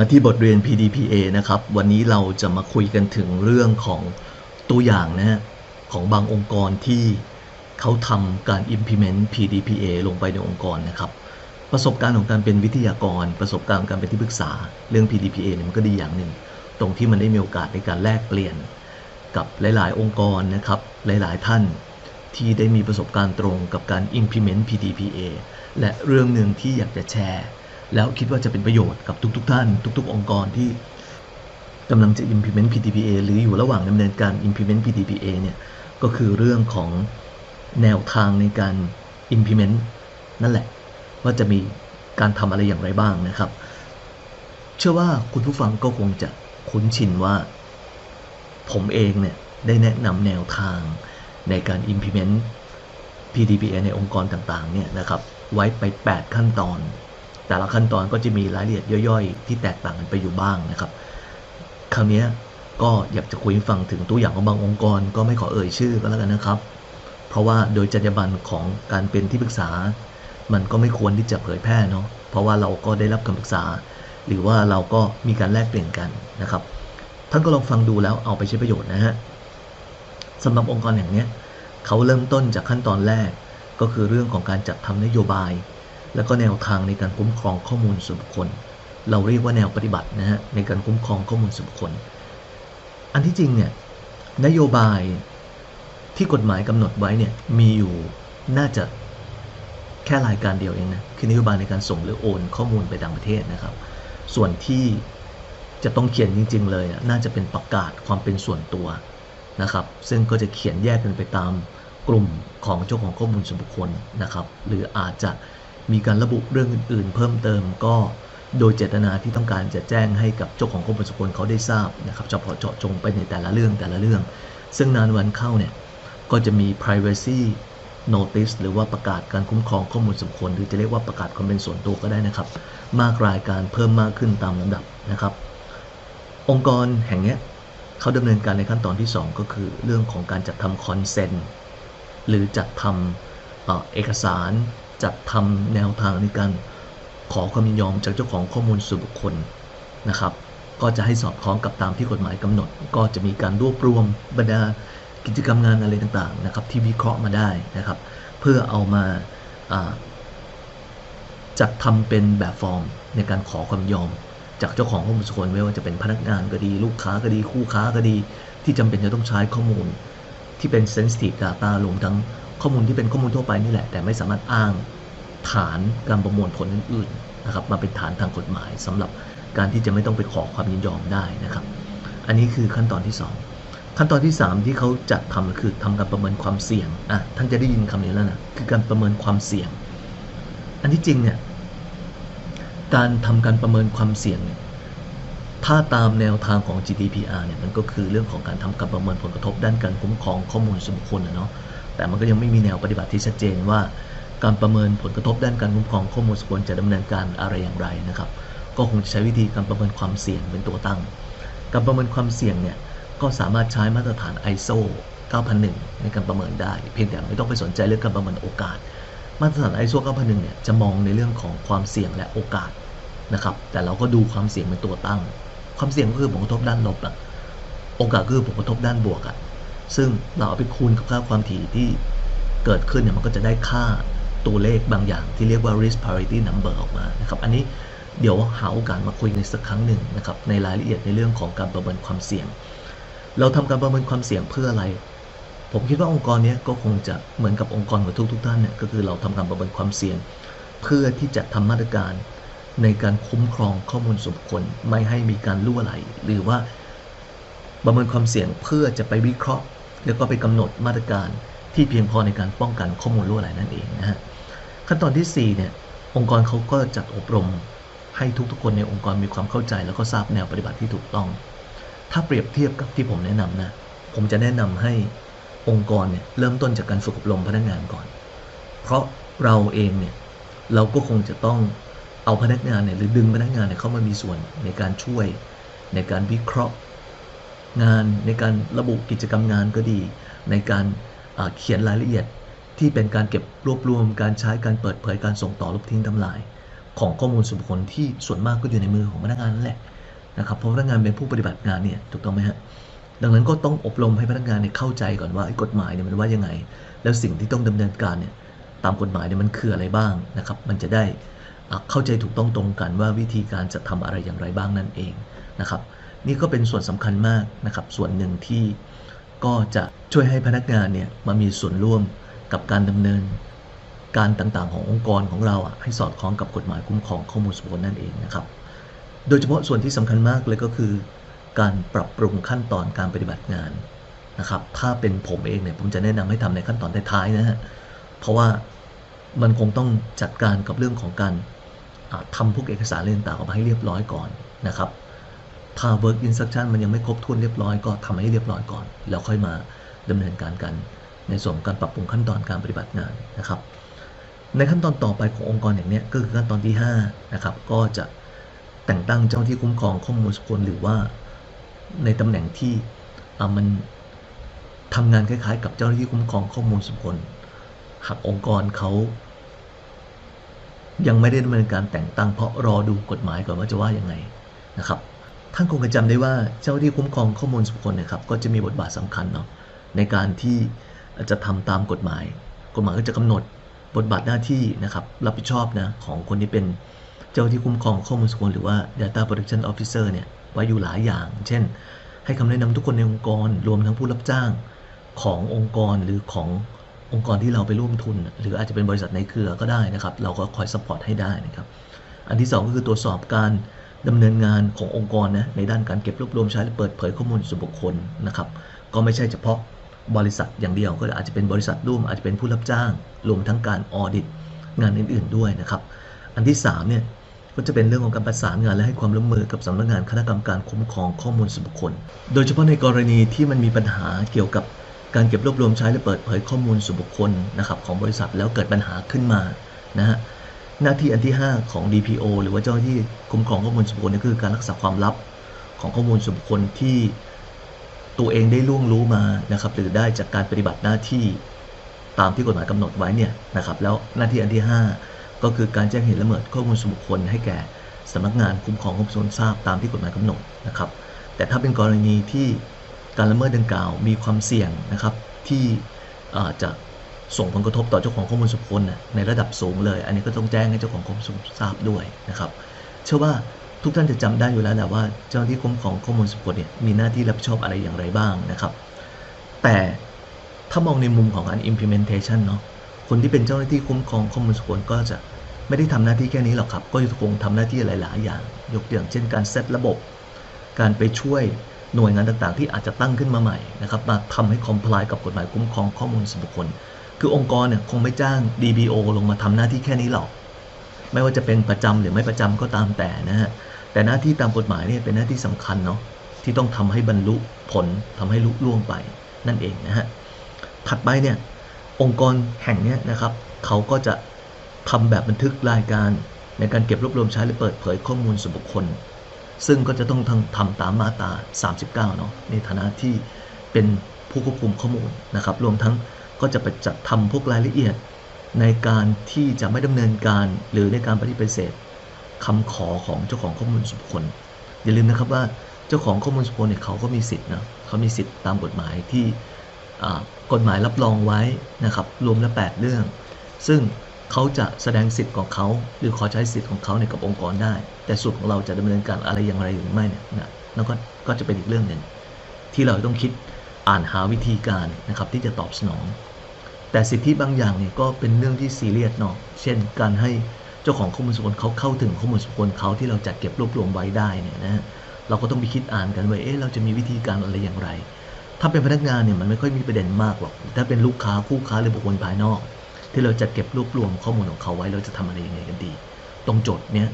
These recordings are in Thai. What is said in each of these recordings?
มาที่บทเรียน PDPA นะครับ วันนี้เราจะมาคุยกันถึงเรื่องของตัวอย่างนะฮะของบางองค์กรที่เขาทำการ implement PDPA ลงไปในองค์กรนะครับ ประสบการณ์ของการเป็นวิทยากร ประสบการณ์การเป็นที่ปรึกษาเรื่อง PDPA เนี่ยมันก็ดีอย่างหนึ่ง ตรงที่มันได้มีโอกาสในการแลกเปลี่ยนกับหลาย ๆ องค์กรนะครับ หลาย ๆ ท่านที่ได้มีประสบการณ์ตรงกับการ implement PDPA และเรื่องหนึ่งที่อยากจะแชร์ แล้วคิดว่าจะเป็นประโยชน์กับทุกๆท่าน ทุก ๆ องค์กรที่กำลังจะ implement PDPA หรืออยู่ระหว่างดำเนินการ implement PDPA เนี่ยก็คือเรื่องของแนวทางในการ implement นั่นแหละ ว่าจะมีการทำอะไรอย่างไรบ้างนะครับ เชื่อว่าคุณผู้ฟังก็คงจะคุ้นชินว่า ผมเองเนี่ยได้แนะนำแนวทางในการ implement PDPA ในองค์กรต่างๆเนี่ยนะครับไว้ไป 8 ขั้นตอน แต่ละขั้นตอนก็จะมีรายละเอียดย่อยๆ ที่แตกต่างกันไปอยู่บ้างนะครับ คราวนี้ก็อยากจะคุยให้ฟังถึงตัวอย่างของบางองค์กร ก็ไม่ขอเอ่ยชื่อก็แล้วกันนะครับ เพราะว่าโดยจรรยาบรรณของการเป็นที่ปรึกษา มันก็ไม่ควรที่จะเผยแพร่เนาะเพราะว่าเราก็ได้รับคำปรึกษา หรือว่าเราก็มีการแลกเปลี่ยนกันนะครับ ท่านก็ลองฟังดูแล้วเอาไปใช้ประโยชน์นะฮะสำหรับองค์กรอย่างเนี้ยเขาเริ่มต้นจากขั้นตอนแรกก็คือเรื่องของการจัดทำนโยบาย แล้วก็แนวทางในการคุ้มครองข้อมูลส่วนบุคคล เราเรียกว่าแนวปฏิบัตินะฮะในการคุ้มครองข้อมูลส่วนบุคคล อันที่จริงเนี่ยนโยบายที่กฎหมายกำหนดไว้เนี่ยมีอยู่น่าจะแค่รายการเดียวเองนะคือนโยบายในการส่งหรือโอนข้อมูลไปต่างประเทศนะครับ ส่วนที่จะต้องเขียนจริง ๆ เลยน่าจะเป็นประกาศความเป็นส่วนตัวนะครับ ซึ่งก็จะเขียนแยกกันไปตามกลุ่มของเจ้าของข้อมูลส่วนบุคคลนะครับ หรืออาจจะ มีการระบุเรื่องอื่น ๆ เพิ่มเติมก็โดยเจตนาที่ต้องการจะแจ้งให้กับเจ้าของข้อมูลส่วนบุคคลเขาได้ทราบนะครับเฉพาะเจาะจงไปในแต่ละเรื่องแต่ละเรื่อง ซึ่งนานวันเข้าเนี่ยก็จะมี privacy notice หรือว่าประกาศการคุ้มครองข้อมูลส่วนบุคคลหรือจะเรียกว่าประกาศความเป็นส่วนตัวก็ได้นะครับ มากรายการเพิ่มมากขึ้นตามลำดับนะครับ องค์กรแห่งนี้เขาดำเนินการในขั้นตอนที่ 2 ก็คือเรื่องของการจัดทำคอนเซนต์หรือจัดทำต่อเอกสาร จัดทำแนวทางในการขอความยินยอมจากเจ้าของข้อมูลส่วนบุคคลนะครับ ก็จะให้สอดคล้องกับตามที่กฎหมายกำหนด ก็จะมีการรวบรวมบรรดากิจกรรมงานอะไรต่างๆนะครับ ที่วิเคราะห์มาได้นะครับ เพื่อเอามาจัดทำเป็นแบบฟอร์มในการขอความยอม จากเจ้าของข้อมูลส่วนบุคคลไม่ว่าจะเป็นพนักงานก็ดี ลูกค้าก็ดีคู่ค้าก็ดี ที่จำเป็นจะต้องใช้ข้อมูลที่เป็น sensitive data รวมทั้ง ข้อมูลที่เป็นข้อมูลทั่วไปนี่แหละ แต่ไม่สามารถอ้างฐานการประมวลผลอื่นๆนะครับมาเป็นฐานทางกฎหมายสำหรับการที่จะไม่ต้องไปขอความยินยอมได้นะครับ อันนี้คือขั้นตอนที่ 2 ขั้นตอนที่ 3 ที่เขาจัดทำคือทำการประเมินความเสี่ยงอะท่านจะได้ยินคำนี้แล้วนะคือการประเมินความเสี่ยง อันที่จริงเนี่ยการทำการประเมินความเสี่ยงเนี่ยถ้าตามแนวทางของ GDPR เนี่ยมันก็คือเรื่องของการทำการประเมินผลกระทบด้านการคุ้มครองข้อมูลส่วนบุคคลนะเนาะ แต่มันก็ยังไม่มีแนวปฏิบัติที่ชัดเจนว่า การประเมินผลกระทบด้านการคุ้มครองข้อมูลส่วนจะดำเนินการอะไรอย่างไรนะครับ ก็คงจะใช้วิธีการประเมินความเสี่ยงเป็นตัวตั้ง การประเมินความเสี่ยงเนี่ยก็สามารถใช้มาตรฐาน ISO 9001 ในการประเมินได้ เพียงแต่ไม่ต้องไปสนใจเรื่องการประเมินโอกาส มาตรฐาน ISO 9001 เนี่ยจะมองในเรื่องของความเสี่ยงและโอกาสนะครับ แต่เราก็ดูความเสี่ยงเป็นตัวตั้ง ความเสี่ยงก็คือผลกระทบด้านลบอะโอกาสก็คือผลกระทบด้านบวกอะ ซึ่งเราเอาไปคูณกับค่าความถี่ที่เกิดขึ้นเนี่ยมันก็จะได้ค่าตัวเลขบางอย่างที่เรียกว่า risk parity number ออกมานะครับอันนี้เดี๋ยวหาโอกาสมาคุยในสักครั้งหนึ่งนะครับในรายละเอียดในเรื่องของการประเมินความเสี่ยง เราทำการประเมินความเสี่ยงเพื่ออะไร ผมคิดว่าองค์กรนี้ก็คงจะเหมือนกับองค์กรของทุกทุกๆท่านเนี่ยก็คือเราทำการประเมินความเสี่ยง เพื่อที่จะทำมาตรการในการคุ้มครองข้อมูลส่วนบุคคลไม่ให้มีการล่วไหล หรือว่าประเมินความเสี่ยงเพื่อจะไปวิเคราะห์ แล้วก็ไปกำหนดมาตรการที่เพียงพอในการป้องกันข้อมูลล่วไหลนั่นเองนะฮะขั้นตอนที่4เนี่ยองค์กรเขาก็จัดอบรมให้ทุกๆคนในองค์กรมีความเข้าใจ แล้วก็ทราบแนวปฏิบัติที่ถูกต้อง ถ้าเปรียบเทียบกับที่ผมแนะนำนะผมจะแนะนำให้องค์กรเนี่ยเริ่มต้นจากการฝึกอบรมพนักงานก่อน เพราะเราเองเนี่ยเราก็คงจะต้องเอาพนักงานเนี่ยหรือดึงพนักงานเนี่ยเข้ามามีส่วนในการช่วยในการวิเคราะห์ งานในการระบุกิจกรรมงานก็ดี ในการเขียนรายละเอียดที่เป็นการเก็บรวบรวมการใช้การเปิดเผยการส่งต่อลบทิ้งทำลาย ของข้อมูลส่วนบุคคลที่ส่วนมากก็อยู่ในมือของพนักงานนั่นแหละนะครับเพราะพนักงานเป็นผู้ปฏิบัติงานเนี่ยถูกต้องไหมฮะดังนั้นก็ต้องอบรมให้พนักงานเนี่ยเข้าใจก่อนว่ากฎหมายเนี่ยมันว่ายังไง แล้วสิ่งที่ต้องดำเนินการเนี่ยตามกฎหมายเนี่ยมันคืออะไรบ้างนะครับ มันจะได้เข้าใจถูกต้องตรงกันว่าวิธีการจะทำอะไรอย่างไรบ้างนั่นเองนะครับ นี่ก็เป็นส่วนสำคัญมากนะครับ ส่วนหนึ่งที่ก็จะช่วยให้พนักงานเนี่ยมามีส่วนร่วมกับการดำเนิน การต่างๆ ขององค์กรของเราอะให้สอดคล้องกับกฎหมายคุ้มครองข้อมูลส่วนบุคคลนั่นเองนะครับ โดยเฉพาะส่วนที่สำคัญมากเลยก็คือ การปรับปรุงขั้นตอนการปฏิบัติงานนะครับ ถ้าเป็นผมเองเนี่ยผมจะแนะนำให้ทำในขั้นตอนท้ายๆนะฮะ เพราะว่ามันคงต้องจัดการกับเรื่องของการอ่าทำพวกเอกสารเรื่องต่างออกมาให้เรียบร้อยก่อนนะครับ ถ้า work instruction มันยังไม่ครบถ้วนเรียบร้อยก็ทำให้เรียบร้อยก่อน แล้วค่อยมาดำเนินการกัน ในส่วนการปรับปรุงขั้นตอนการปฏิบัติงานนะครับ ในขั้นตอนต่อไปขององค์กรอย่างนี้ก็คือขั้นตอนที่5นะครับก็จะแต่งตั้งเจ้าหน้าที่คุ้มครองข้อมูลส่วนบุคคลหรือว่าในตำแหน่งที่มันทำงานคล้ายๆ กับเจ้าหน้าที่คุ้มครองข้อมูลส่วนบุคคลหากองค์กรเขายังไม่ได้ดำเนินการแต่งตั้งเพราะรอดูกฎหมายก่อนว่าจะว่ายังไงนะครับ ท่านคงจะจำได้ว่าเจ้าที่คุ้มครองข้อมูลส่วนบุคคลเนะครับก็จะมีบทบาทสำคัญเนาะในการที่จะทำตามกฎหมาย กฎหมายก็จะกำหนดบทบาทหน้าที่นะครับรับผิดชอบนะของคนที่เป็นเจ้าหน้าที่คุ้มครองข้อมูลส่วนบุคคลหรือว่า Data Protection Officer เนี่ยไว้อยู่หลายอย่าง เช่น ให้คำแนะนำทุกคนในองค์กร รวมทั้งผู้รับจ้างขององค์กรหรือขององค์กรที่เราไปร่วมทุน หรืออาจจะเป็นบริษัทในเครือก็ได้นะครับ เราก็คอยสปอร์ตให้ได้นะครับ อันที่ 2 ก็คือตรวจสอบการ ดำเนินงานขององค์กรนะในด้านการเก็บรวบรวมใช้และเปิดเผยข้อมูลส่วนบุคคลนะครับก็ไม่ใช่เฉพาะบริษัทอย่างเดียวก็อาจจะเป็นบริษัทร่วมอาจจะเป็นผู้รับจ้างรวมทั้งการออดิตงานอื่นๆด้วยนะครับ อันที่3เนี่ยก็จะเป็นเรื่องของการประสานงานและให้ความร่วมมือกับสำนักงานคณะกรรมการคุ้มครองข้อมูลส่วนบุคคล โดยเฉพาะในกรณีที่มันมีปัญหาเกี่ยวกับการเก็บรวบรวมใช้และเปิดเผยข้อมูลส่วนบุคคลนะครับของบริษัทแล้วเกิดปัญหาขึ้นมานะฮะ หน้าที่อันที่ 5 ของ DPO หรือว่าเจ้าหน้าที่คุ้มครองข้อมูลส่วนบุคคลนี่คือการรักษาความลับของข้อมูลส่วนบุคคลที่ตัวเองได้ล่วงรู้มานะครับหรือได้จากการปฏิบัติหน้าที่ตามที่กฎหมายกำหนดไว้เนี่ยนะครับแล้วหน้าที่อันที่ 5 ก็คือการแจ้งเหตุละเมิดข้อมูลส่วนบุคคลให้แก่สำนักงานคุ้มครองข้อมูลส่วนทราบตามที่กฎหมายกำหนดนะครับแต่ถ้าเป็นกรณีที่การละเมิดดังกล่าวมีความเสี่ยงนะครับที่อาจจะ ส่งผลกระทบต่อเจ้าของข้อมูลส่วนบุคคลน่ะในระดับสูงเลย อันนี้ก็ต้องแจ้งให้เจ้าของข้อมูลทราบด้วยนะครับเชื่อว่าทุกท่านจะจำได้อยู่แล้วแหละว่าเจ้าหน้าที่คุ้มครองข้อมูลส่วนบุคคลเนี่ยมีหน้าที่รับผิดชอบอะไรอย่างไรบ้างนะครับ แต่ถ้ามองในมุมของการ implementation เนาะคนที่เป็นเจ้าหน้าที่คุ้มครองข้อมูลส่วนบุคคลก็จะไม่ได้ทำหน้าที่แค่นี้หรอกครับ ก็จะคงทำหน้าที่หลาย ๆ อย่าง ยกตัวอย่างเช่นการเซตระบบ การไปช่วยหน่วยงานต่าง ๆ ที่อาจจะตั้งขึ้นมาใหม่นะครับ มาทำให้ comply กับกฎหมายคุ้มครองข้อมูลส่วนบุคคล คือองค์กรเนี่ยคงไม่จ้าง DBO ลงมาทำหน้าที่แค่นี้หรอก ไม่ว่าจะเป็นประจำหรือไม่ประจำก็ตามแต่นะฮะ แต่หน้าที่ตามกฎหมายเนี่ยเป็นหน้าที่สำคัญเนาะที่ต้องทำให้บรรลุผลทำให้ลุล่วงไปนั่นเองนะฮะ ถัดไปเนี่ยองค์กรแห่งเนี้ยนะครับเขาก็จะทำแบบบันทึกรายการในการเก็บรวบรวมใช้และเปิดเผยข้อมูลส่วนบุคคล ซึ่งก็จะต้องทำทำตามมาตรา 39 เนาะในฐานะที่เป็นผู้ควบคุมข้อมูลนะครับ รวมทั้ง ก็จะไปจัดทำพวกรายละเอียด ในการที่จะไม่ดำเนินการหรือในการปฏิเสธคำขอของเจ้าของข้อมูลส่วนบุคคลอย่าลืมนะครับว่าเจ้าของข้อมูลส่วนบุคคลเนี่ยเขาก็มีสิทธิ์นะเขามีสิทธิ์ตามกฎหมายที่กฎหมายรับรองไว้นะครับรวมแล้ว 8 เรื่อง ซึ่งเขาจะแสดงสิทธิ์ของเขาหรือขอใช้สิทธิ์ของเขาในกับองค์กรได้ แต่ส่วนของเราจะดำเนินการอะไรอย่างไรหรือไม่เนี่ยนะนั่นก็ก็จะเป็นอีกเรื่องหนึ่งที่เราต้องคิดอ่านหาวิธีการนะครับที่จะตอบสนอง แต่สิทธิบางอย่างเนี่ยก็เป็นเรื่องที่ซีเรียสเนาะเช่น การให้เจ้าของข้อมูลส่วนบุคคลเขาเข้าถึงข้อมูลส่วนบุคคลเขาที่เราจัดเก็บรวบรวมไว้ได้เนี่ยนะเราก็ต้องไปคิดอ่านกันว่าเอ๊ะเราจะมีวิธีการอะไรอย่างไร ถ้าเป็นพนักงานเนี่ยมันไม่ค่อยมีประเด็นมากหรอกถ้าเป็นลูกค้าคู่ค้าหรือบุคคลภายนอก ที่เราจะเก็บรวบรวมข้อมูลของเขาไว้เราจะทำอะไรยังไงกันดี ตรงโจทย์เนี้ย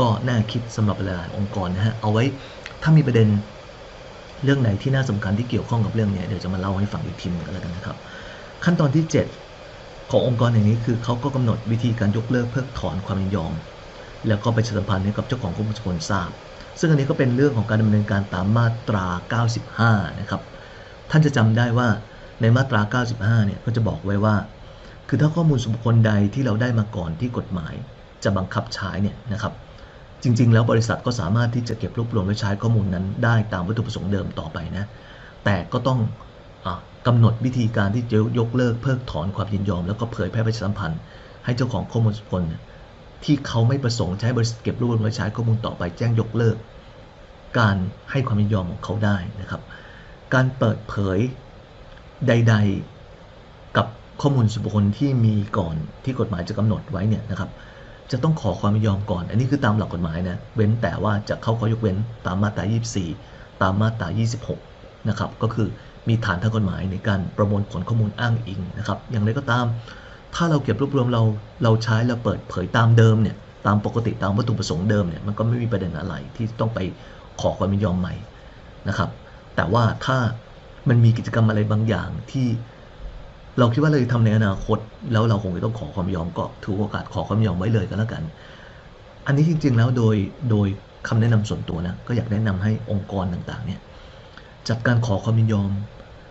ก็น่าคิดสำหรับหลายองค์กรนะฮะเอาไว้ถ้ามีประเด็นเรื่องไหนที่น่าสำคัญที่เกี่ยวข้องกับเรื่องเนี้ยเดี๋ยวจะมาเล่าให้ฟังอีกทีนึงกันแล้วกันนะครับ ขั้นตอนที่ 7 ขององค์กรอย่างนี้คือเขาก็กำหนดวิธีการยกเลิกเพิกถอนความยินยอม แล้วก็ไปชาสัมพันธ์ให้กับเจ้าของข้อมูลส่วนบุคคลทราบ ซึ่งอันนี้ก็เป็นเรื่องของการดำเนินการตามมาตรา 95 นะครับ ท่านจะจำได้ว่าในมาตรา 95 เนี่ยก็จะบอกไว้ว่า คือถ้าข้อมูลส่วนบุคคลใดที่เราได้มาก่อนที่กฎหมาย จะบังคับใช้เนี่ยนะครับ จริง ๆ แล้วบริษัทก็สามารถที่จะเก็บรวบรวมและใช้ข้อมูลนั้นได้ตามวัตถุประสงค์เดิมต่อไปนะ แต่ก็ต้อง กำหนดวิธีการที่จะยกเลิกเพิกถอนความยินยอม แล้วก็เผยแพร่ประชาสัมพันธ์ ให้เจ้าของข้อมูลส่วนบุคคลที่เขาไม่ประสงค์ใช้บริษัทเก็บรวบรวมและใช้ข้อมูลต่อไปแจ้งยกเลิก การให้ความยินยอมของเขาได้นะครับ การเปิดเผยใด ๆ กับข้อมูลส่วนบุคคลที่มีก่อนที่กฎหมายจะกำหนดไว้เนี่ยนะครับ จะต้องขอความยินยอมก่อน อันนี้คือตามหลักกฎหมายนะเว้นแต่ว่าจะเข้าข้อยกเว้นตามมาตรา 24 ตามมาตรา 26 นะครับก็คือ มีฐานทางกฎหมายในการประมวลผลข้อมูลอ้างอิงนะครับ อย่างไรก็ตาม ถ้าเราเก็บรวบรวมเราเราใช้เราเปิดเผยตามเดิมเนี่ยตามปกติตามวัตถุประสงค์เดิมเนี่ยมันก็ไม่มีประเด็นอะไรที่ต้องไปขอความยินยอมใหม่นะครับ แต่ว่าถ้ามันมีกิจกรรมอะไรบางอย่างที่เราคิดว่าเราจะทำในอนาคต แล้วเราคงจะต้องขอความยอมก็ถือโอกาสขอความยอมไว้เลยก็แล้วกัน อันนี้จริงๆแล้วโดยโดยคำแนะนำส่วนตัวนะก็อยากแนะนำให้องค์กรต่างๆเนี่ย จัดการขอความยินยอม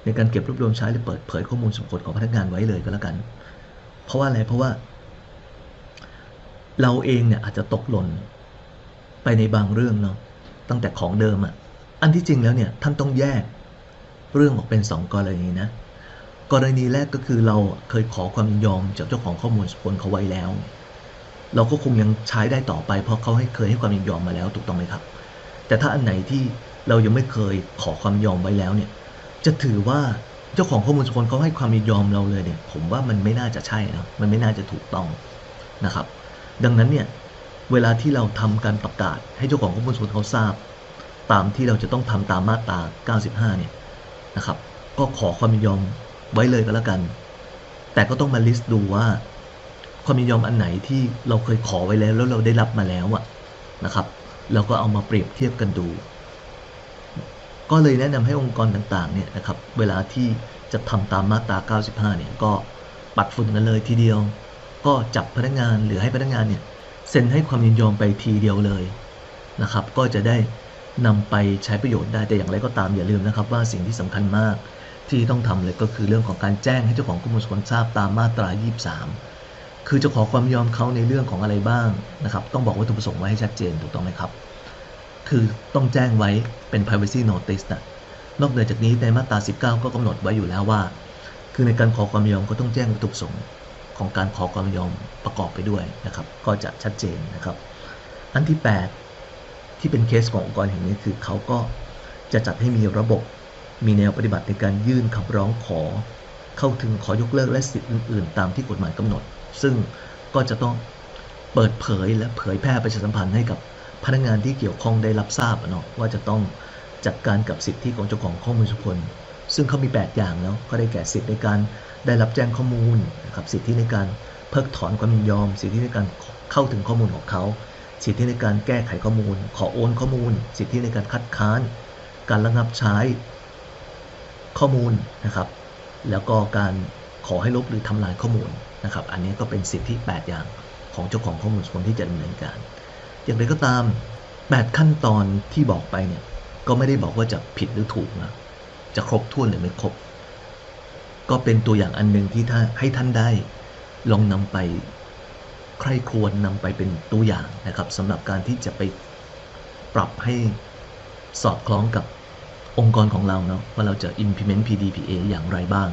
ในการเก็บรวบรวมใช้หรือเปิดเผยข้อมูลส่วนบุคคลของพนักงานไว้เลยก็แล้วกัน เพราะว่าอะไรเพราะว่า เราเองเนี่ยอาจจะตกหล่นไปในบางเรื่องเนาะตั้งแต่ของเดิมอะ่ะอันที่จริงแล้วเนี่ยท่านต้องแยกเรื่องออกเป็นสองกรณีนะกรณีแรกก็คือเราเคยขอความยินยอมจากเจ้าของข้อมูลส่วนบุคคลเขาไว้แล้ว เราก็คงยังใช้ได้ต่อไปเพราะเขาให้เคยให้ความยินยอมมาแล้วถูกต้องไหมครับ แต่ถ้าอันไหนที่ เรายังไม่เคยขอความยอมไว้แล้วเนี่ย จะถือว่าเจ้าของข้อมูลส่วนคคลเขาให้ความยินยอมเราเลยเนี่ย ผมว่ามันไม่น่าจะใช่นะมันไม่น่าจะถูกต้องนะครับ ดังนั้นเนี่ยเวลาที่เราทำการประกาศให้เจ้าของข้อมูลส่วนเขาทราบ ตามที่เราจะต้องทำตามมาตรา 95 เนี่ยนะครับ ก็ขอความยินยอมไว้เลยก็แล้วกัน แต่ก็ต้องมาลิสต์ดูว่าความยินยอมอันไหนที่เราเคยขอไว้แล้วแล้วเราได้รับมาแล้วอะนะครับ เราก็เอามาเปรียบเทียบกันดู ก็เลยแนะนำให้องค์กรต่างๆเนี่ยนะครับเวลาที่จะทำตามมาตรา 95 เนี่ยก็ปัดฝุ่นกันเลยทีเดียว ก็จับพนักงานหรือให้พนักงานเนี่ยเซ็นให้ความยินยอมไปทีเดียวเลยนะครับก็จะได้นำไปใช้ประโยชน์ได้แต่อย่างไรก็ตามอย่าลืมนะครับว่าสิ่งที่สำคัญมากที่ต้องทำเลยก็คือเรื่องของการแจ้งให้เจ้าของข้อมูลส่วนบุคคลทราบตามมาตรา 23 คือจะขอความยอมเขาในเรื่องของอะไรบ้างนะครับต้องบอกวัตถุประสงค์ไว้ให้ชัดเจนถูกต้องไหมครับ คือต้องแจ้งไว้เป็น privacy notice นะนอกเหนือจากนี้ในมาตรา 19 ก็กำหนดไว้อยู่แล้วว่า คือในการขอความยอมก็ต้องแจ้งวัตถุประสงค์ของการขอความยอมประกอบไปด้วยนะครับ ก็จะชัดเจนนะครับ อันที่ 8 ที่เป็นเคสขององค์กรแห่งนี้คือเขาก็จะจัดให้มีระบบมีแนวปฏิบัติในการยื่นคำร้องขอ เข้าถึงขอยกเลิกและสิทธิ์อื่น ๆ ตามที่กฎหมายกำหนด ซึ่งก็จะต้องเปิดเผยและเผยแพร่ประชาสัมพันธ์ให้กับ พนักงานที่เกี่ยวข้องได้รับทราบเนาะว่าจะต้องจัดการกับสิทธิของเจ้าของข้อมูลส่วนบุคคลซึ่งเขามี 8 อย่างแล้วก็ได้แก่สิทธิในการได้รับแจ้งข้อมูลนะครับสิทธิในการเพิกถอนความยินยอม สิทธิในการเข้าถึงข้อมูลของเขา สิทธิในการแก้ไขข้อมูล ขอโอนข้อมูล สิทธิในการคัดค้าน การระงับใช้ข้อมูลนะครับ แล้วก็การขอให้ลบหรือทำลายข้อมูลนะครับ อันนี้ก็เป็นสิทธิ 8 อย่างของเจ้าของข้อมูลส่วนที่จะดำเนินการ อย่างไรก็ตาม 8 ขั้นตอนที่บอกไปเนี่ยก็ไม่ได้บอกว่าจะผิดหรือถูกนะจะครบถ้วนหรือไม่ครบ ก็เป็นตัวอย่างอันหนึ่งที่ถ้าให้ท่านได้ลองนำไปใคร่ครวญนำไปเป็นตัวอย่างนะครับสำหรับการที่จะไปปรับให้สอดคล้องกับองค์กรของเราเนาะว่าเราจะ implement PDPA อย่างไรบ้าง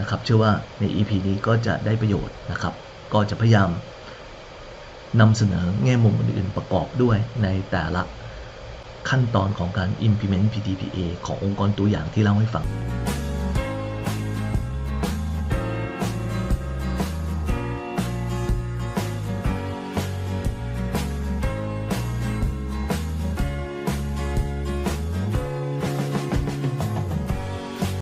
นะครับ เชื่อว่าใน EP นี้ก็จะได้ประโยชน์นะครับ ก็จะพยายาม นำเสนอแง่มุมอื่นๆประกอบด้วยในแต่ละขั้นตอนของการ implement PDPA ขององค์กรตัวอย่างที่เล่าให้ฟัง